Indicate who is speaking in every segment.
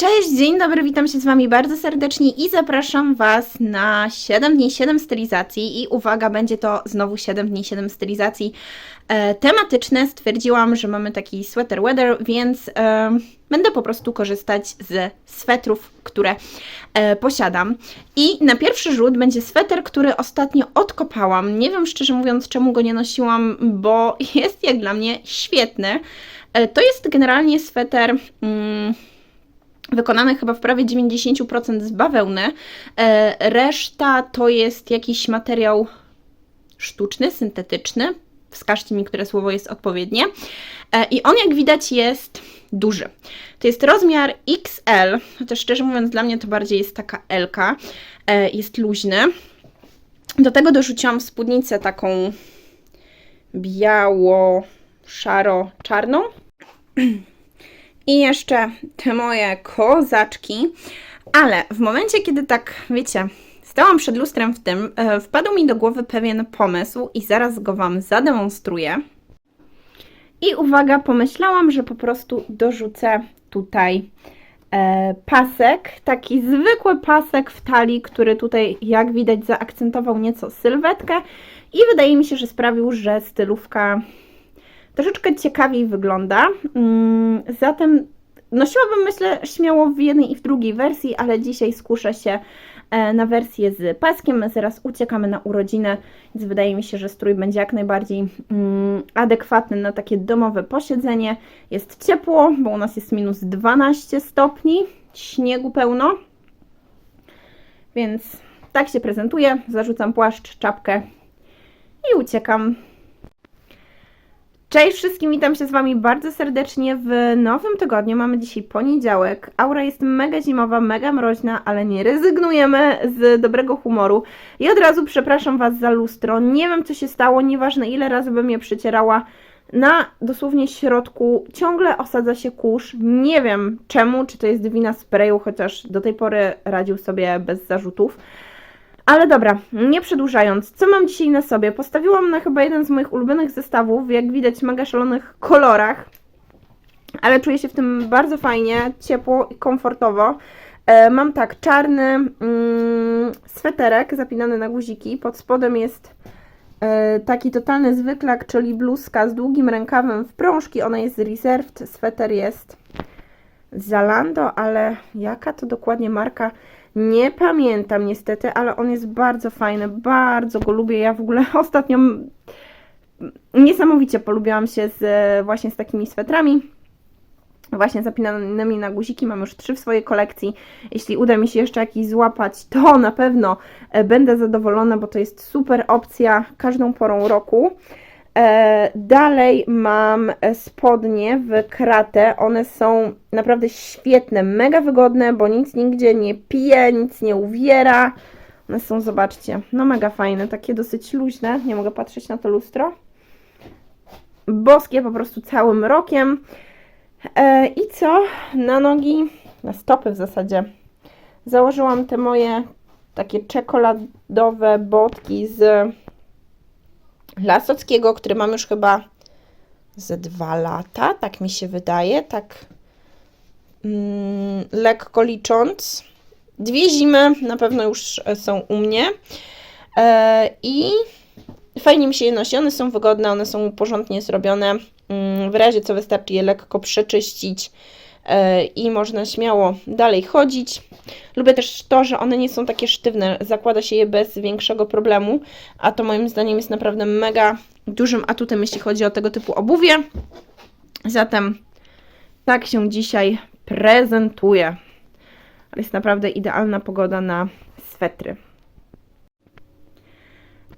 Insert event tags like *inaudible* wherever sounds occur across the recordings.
Speaker 1: Cześć, dzień dobry, witam się z Wami bardzo serdecznie i zapraszam Was na 7 dni, 7 stylizacji i uwaga, będzie to znowu 7 dni, 7 stylizacji e, tematyczne. Stwierdziłam, że mamy taki sweater weather, więc e, będę po prostu korzystać z swetrów, które e, posiadam. I na pierwszy rzut będzie sweter, który ostatnio odkopałam. Nie wiem szczerze mówiąc, czemu go nie nosiłam, bo *laughs* jest jak dla mnie świetny. E, to jest generalnie sweter... Mm, wykonane chyba w prawie 90% z bawełny. E, reszta to jest jakiś materiał sztuczny, syntetyczny. Wskażcie mi, które słowo jest odpowiednie. E, I on, jak widać, jest duży. To jest rozmiar XL, chociaż szczerze mówiąc, dla mnie to bardziej jest taka L. E, jest luźny. Do tego dorzuciłam spódnicę taką biało-szaro-czarną. *clears throat* I jeszcze te moje kozaczki. Ale w momencie, kiedy tak, wiecie, stałam przed lustrem w tym, e, wpadł mi do głowy pewien pomysł i zaraz go Wam zademonstruję. I uwaga, pomyślałam, że po prostu dorzucę tutaj e, pasek, taki zwykły pasek w talii, który tutaj, jak widać, zaakcentował nieco sylwetkę i wydaje mi się, że sprawił, że stylówka troszeczkę ciekawiej wygląda. Mm, Zatem nosiłabym, myślę, śmiało w jednej i w drugiej wersji, ale dzisiaj skuszę się e, na wersję z paskiem. Zaraz uciekamy na urodziny, więc wydaje mi się, że strój będzie jak najbardziej mm, adekwatny na takie domowe posiedzenie. Jest ciepło, bo u nas jest minus 12 stopni, śniegu pełno. Więc tak się prezentuję. Zarzucam płaszcz, czapkę i uciekam Cześć wszystkim, witam się z Wami bardzo serdecznie w nowym tygodniu. Mamy dzisiaj poniedziałek. Aura jest mega zimowa, mega mroźna, ale nie rezygnujemy z dobrego humoru. I od razu przepraszam Was za lustro. Nie wiem, co się stało, nieważne ile razy bym je przycierała. Na dosłownie środku ciągle osadza się kurz. Nie wiem czemu, czy to jest wina sprayu, chociaż do tej pory radził sobie bez zarzutów. Ale dobra, nie przedłużając, co mam dzisiaj na sobie? Postawiłam na chyba jeden z moich ulubionych zestawów, jak widać w mega szalonych kolorach, ale czuję się w tym bardzo fajnie, ciepło i komfortowo. E, mam tak, czarny mm, sweterek zapinany na guziki, pod spodem jest e, taki totalny zwyklak, czyli bluzka z długim rękawem w prążki, ona jest reserved, sweter jest Zalando, ale jaka to dokładnie marka? Nie pamiętam niestety, ale on jest bardzo fajny, bardzo go lubię. Ja w ogóle *laughs* ostatnio niesamowicie polubiłam się z, właśnie z takimi swetrami. Właśnie zapinanymi na guziki, mam już trzy w swojej kolekcji. Jeśli uda mi się jeszcze jakiś złapać, to na pewno e, będę zadowolona, bo to jest super opcja każdą porą roku. E, dalej mam spodnie w kratę. One są naprawdę świetne, mega wygodne, bo nic nigdzie nie pije, nic nie uwiera. One są, zobaczcie, no mega fajne, takie dosyć luźne. Nie mogę patrzeć na to lustro. Boskie po prostu całym rokiem. E, I co? Na nogi, na stopy w zasadzie. Założyłam te moje takie czekoladowe botki z Lasockiego, który mam już chyba ze dwa lata, tak mi się wydaje, tak mm, lekko licząc. Dwie zimy na pewno już są u mnie e, i fajnie mi się je nosi, one są wygodne, one są porządnie zrobione, mm, w razie co wystarczy je lekko przeczyścić, E, i można śmiało dalej chodzić. Lubię też to, że one nie są takie sztywne, zakłada się je bez większego problemu, a to moim zdaniem jest naprawdę mega dużym atutem, jeśli chodzi o tego typu obuwie. Zatem tak się dzisiaj prezentuje. Ale jest naprawdę idealna pogoda na swetry.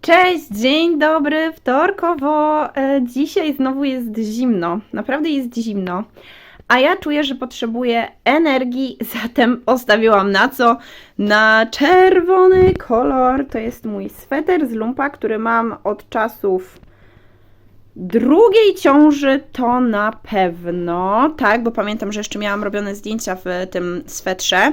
Speaker 1: Cześć, dzień dobry, wtorkowo. E, dzisiaj znowu jest zimno, naprawdę jest zimno a ja czuję, że potrzebuję energii, *laughs* zatem postawiłam na co? Na czerwony kolor. To jest mój sweter z lumpa, który mam od czasów drugiej ciąży, to na pewno, tak, bo pamiętam, że jeszcze miałam robione zdjęcia w tym swetrze,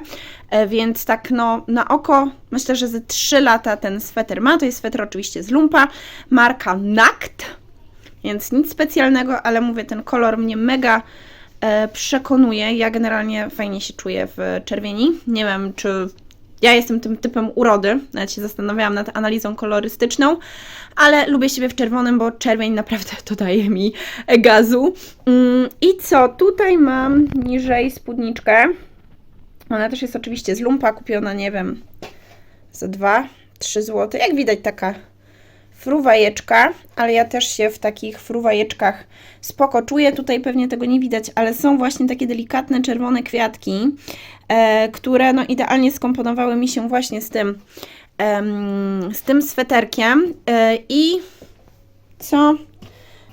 Speaker 1: e, więc tak no na oko myślę, że ze 3 lata ten sweter ma. To jest sweter oczywiście z lumpa, marka Nakt, więc nic specjalnego, ale mówię, ten kolor mnie mega przekonuje. Ja generalnie fajnie się czuję w czerwieni. Nie wiem, czy ja jestem tym typem urody, nawet się zastanawiałam nad analizą kolorystyczną, ale lubię siebie w czerwonym, bo czerwień naprawdę *laughs* dodaje mi gazu. Mm, I co? Tutaj mam niżej spódniczkę. Ona też jest oczywiście z lumpa, kupiona, nie wiem, za 2-3 zł. Jak widać, taka fruwajeczka, ale ja też się w takich fruwajeczkach spoko czuję. Tutaj pewnie tego nie widać, ale są właśnie takie delikatne czerwone kwiatki, e, które no idealnie skomponowały mi się właśnie z tym, em, z tym sweterkiem. E, I co?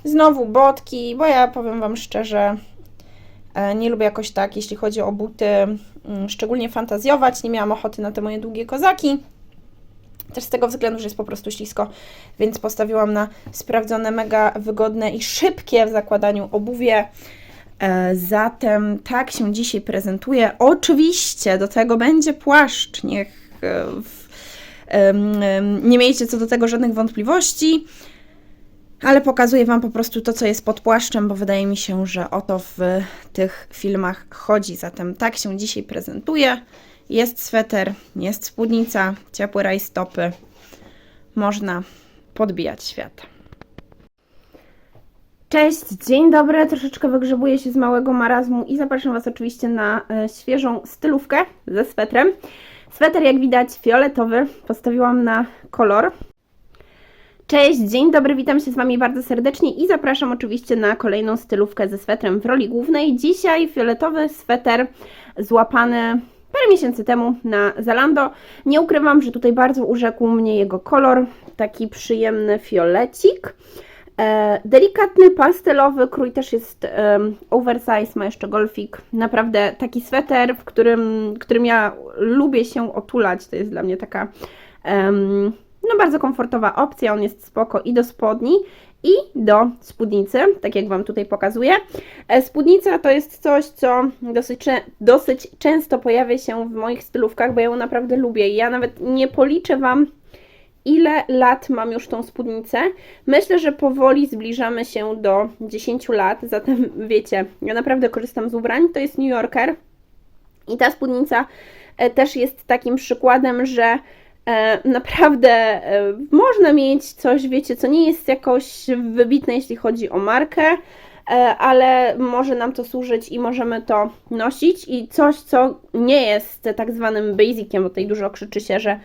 Speaker 1: Znowu botki, bo ja powiem Wam szczerze, e, nie lubię jakoś tak, jeśli chodzi o buty, mm, szczególnie fantazjować. Nie miałam ochoty na te moje długie kozaki. Też z tego względu, że jest po prostu ślisko, więc postawiłam na sprawdzone, mega wygodne i szybkie w zakładaniu obuwie. E, Zatem tak się dzisiaj prezentuje. Oczywiście do tego będzie płaszcz. Niech e, nie miejcie co do tego żadnych wątpliwości. Ale pokazuję Wam po prostu to, co jest pod płaszczem, bo wydaje mi się, że o to w tych filmach chodzi. Zatem tak się dzisiaj prezentuje. Jest sweter, jest spódnica, ciepły rajstopy. Można podbijać świat. Cześć, dzień dobry. Troszeczkę wygrzebuję się z małego marazmu i zapraszam Was oczywiście na e, świeżą stylówkę ze swetrem. Sweter, jak widać, fioletowy. Postawiłam na kolor. Cześć, dzień dobry, witam się z Wami bardzo serdecznie i zapraszam oczywiście na kolejną stylówkę ze swetrem w roli głównej. Dzisiaj fioletowy sweter złapany parę miesięcy temu na Zalando. Nie ukrywam, że tutaj bardzo urzekł mnie jego kolor, taki przyjemny fiolecik. E, delikatny, pastelowy, krój też jest e, oversize, ma jeszcze golfik. Naprawdę taki sweter, w którym, którym ja lubię się otulać. To jest dla mnie taka em, no bardzo komfortowa opcja. On jest spoko i do spodni, i do spódnicy, tak jak Wam tutaj pokazuję. E, Spódnica to jest coś, co dosyć, dosyć często pojawia się w moich stylówkach, bo ja ją naprawdę lubię. Ja nawet nie policzę Wam, ile lat mam już tą spódnicę. Myślę, że powoli zbliżamy się do 10 lat, zatem wiecie, ja naprawdę korzystam z ubrań. To jest New Yorker i ta spódnica e, też jest takim przykładem, że naprawdę e, można mieć coś, wiecie, co nie jest jakoś wybitne, jeśli chodzi o markę, e, ale może nam to służyć i możemy to nosić i coś, co nie jest tak zwanym basiciem, bo tutaj dużo krzyczy się, że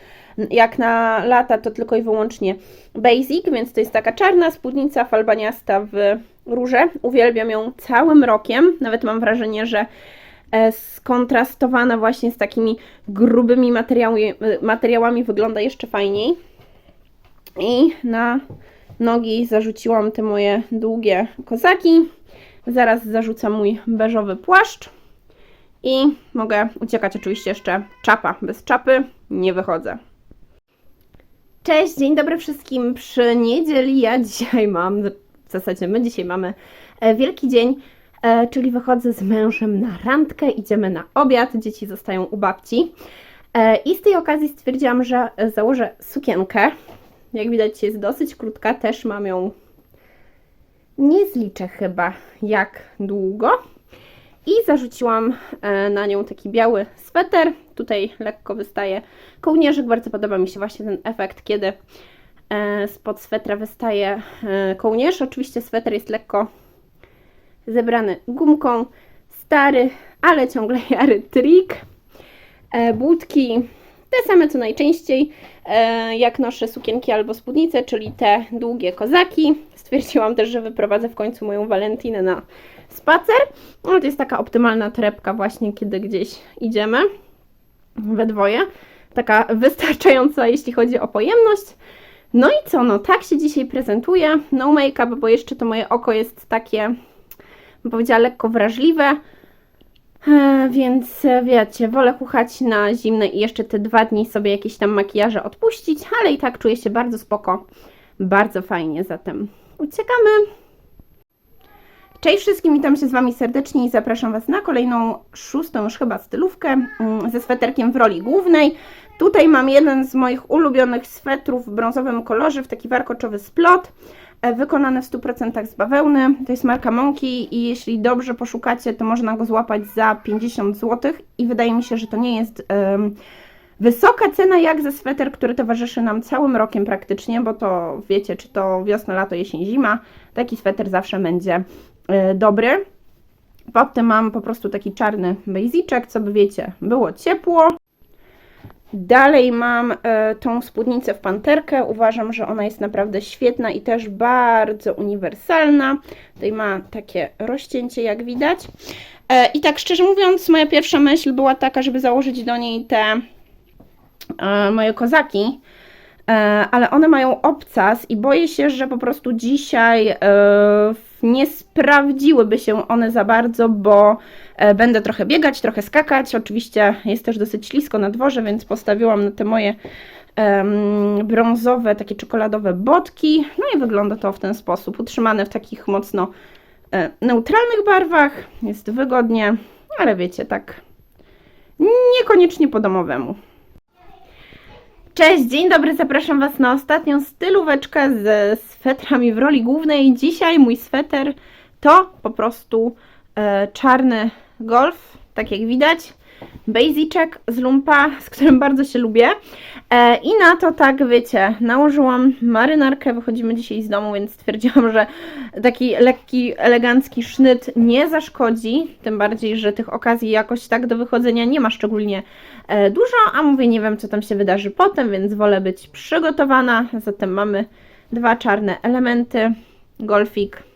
Speaker 1: jak na lata to tylko i wyłącznie basic, więc to jest taka czarna spódnica falbaniasta w róże. Uwielbiam ją całym rokiem, nawet mam wrażenie, że e, skontrastowana właśnie z takimi grubymi materiałami, materiałami wygląda jeszcze fajniej. I na nogi zarzuciłam te moje długie kozaki. Zaraz zarzucam mój beżowy płaszcz. I mogę uciekać oczywiście jeszcze czapa. Bez czapy nie wychodzę. Cześć, dzień dobry wszystkim. Przy niedzieli ja *laughs* dzisiaj mam, w zasadzie my dzisiaj mamy e, wielki dzień, e, czyli wychodzę z mężem na randkę, idziemy na obiad, dzieci zostają u babci. E, I z tej okazji stwierdziłam, że e, założę sukienkę. Jak widać jest dosyć krótka, też mam ją, nie zliczę chyba jak długo. I zarzuciłam e, na nią taki biały sweter. Tutaj lekko wystaje kołnierzyk. Bardzo podoba mi się właśnie ten efekt, kiedy e, spod swetra wystaje e, kołnierz. Oczywiście sweter jest lekko zebrany gumką. Stary, ale ciągle *laughs* jary trik. E, Budki te same co najczęściej, e, jak noszę sukienki albo spódnice, czyli te długie kozaki. Stwierdziłam też, że wyprowadzę w końcu moją Walentinę na spacer. No to jest taka optymalna torebka właśnie, kiedy gdzieś idziemy we dwoje. Taka wystarczająca, jeśli chodzi o pojemność. No i co, no tak się dzisiaj prezentuje. No make-up, bo jeszcze to moje oko jest takie, bym powiedziała, lekko wrażliwe. E, Więc e, wiecie, wolę chuchać na zimne i jeszcze te dwa dni sobie jakieś tam makijaże odpuścić, ale i tak czuję się bardzo spoko, bardzo fajnie, zatem uciekamy. Cześć wszystkim, witam się z Wami serdecznie i zapraszam Was na kolejną, szóstą już chyba stylówkę mm, ze sweterkiem w roli głównej. Tutaj mam jeden z moich ulubionych swetrów w brązowym kolorze, w taki warkoczowy splot. E, wykonany w 100% z bawełny. To jest marka Monkey i jeśli dobrze poszukacie, to można go złapać za 50 zł i wydaje mi się, że to nie jest em, wysoka cena jak za sweter, który towarzyszy nam całym rokiem praktycznie, bo to wiecie, czy to wiosna, lato, jesień, zima, taki sweter zawsze będzie e, dobry. Pod tym mam po prostu taki czarny basicek, co by wiecie, było ciepło. Dalej mam e, tą spódnicę w panterkę. Uważam, że ona jest naprawdę świetna i też bardzo uniwersalna. Tutaj ma takie rozcięcie, jak widać. E, I tak szczerze mówiąc, moja pierwsza myśl była taka, żeby założyć do niej te e, moje kozaki. Ale one mają obcas i boję się, że po prostu dzisiaj e, nie sprawdziłyby się one za bardzo, bo e, będę trochę biegać, trochę skakać. Oczywiście jest też dosyć ślisko na dworze, więc postawiłam na te moje brązowe, takie czekoladowe botki. No i wygląda to w ten sposób, utrzymane w takich mocno e, neutralnych barwach. Jest wygodnie, ale wiecie, tak niekoniecznie po domowemu. Cześć, dzień dobry, zapraszam Was na ostatnią stylóweczkę ze swetrami w roli głównej. Dzisiaj mój sweter to po prostu e, czarny golf, tak jak widać. Basicek z lumpa, z którym bardzo się lubię. E, I na to tak, wiecie, nałożyłam marynarkę, wychodzimy dzisiaj z domu, więc stwierdziłam, że taki lekki, elegancki sznyt nie zaszkodzi. Tym bardziej, że tych okazji jakoś tak do wychodzenia nie ma szczególnie e, dużo, a mówię, nie wiem co tam się wydarzy potem, więc wolę być przygotowana. Zatem mamy dwa czarne elementy, golfik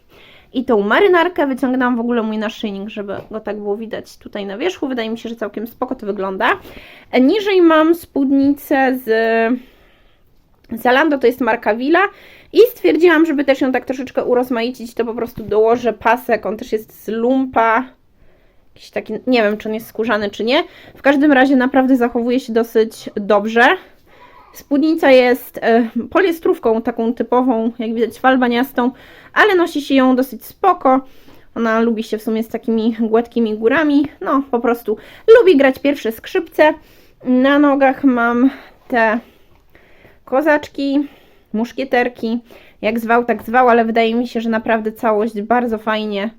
Speaker 1: i tą marynarkę. Wyciągnęłam w ogóle mój naszyjnik, żeby go tak było widać tutaj na wierzchu. Wydaje mi się, że całkiem spoko to wygląda. Niżej mam spódnicę z Zalando, to jest marka Villa i stwierdziłam, żeby też ją tak troszeczkę urozmaicić, to po prostu dołożę pasek, on też jest z lumpa, jakiś taki, nie wiem czy on jest skórzany czy nie, w każdym razie naprawdę zachowuje się dosyć dobrze. Spódnica jest e, poliestrówką taką typową, jak widać falbaniastą, ale nosi się ją dosyć spoko. Ona lubi się w sumie z takimi gładkimi górami, no po prostu lubi grać pierwsze skrzypce. Na nogach mam te kozaczki, muszkieterki, jak zwał, tak zwał, ale wydaje mi się, że naprawdę całość bardzo fajnie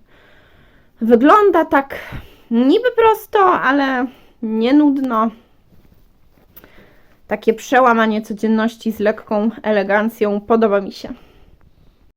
Speaker 1: wygląda, tak niby prosto, ale nie nudno. Takie przełamanie codzienności z lekką elegancją podoba mi się.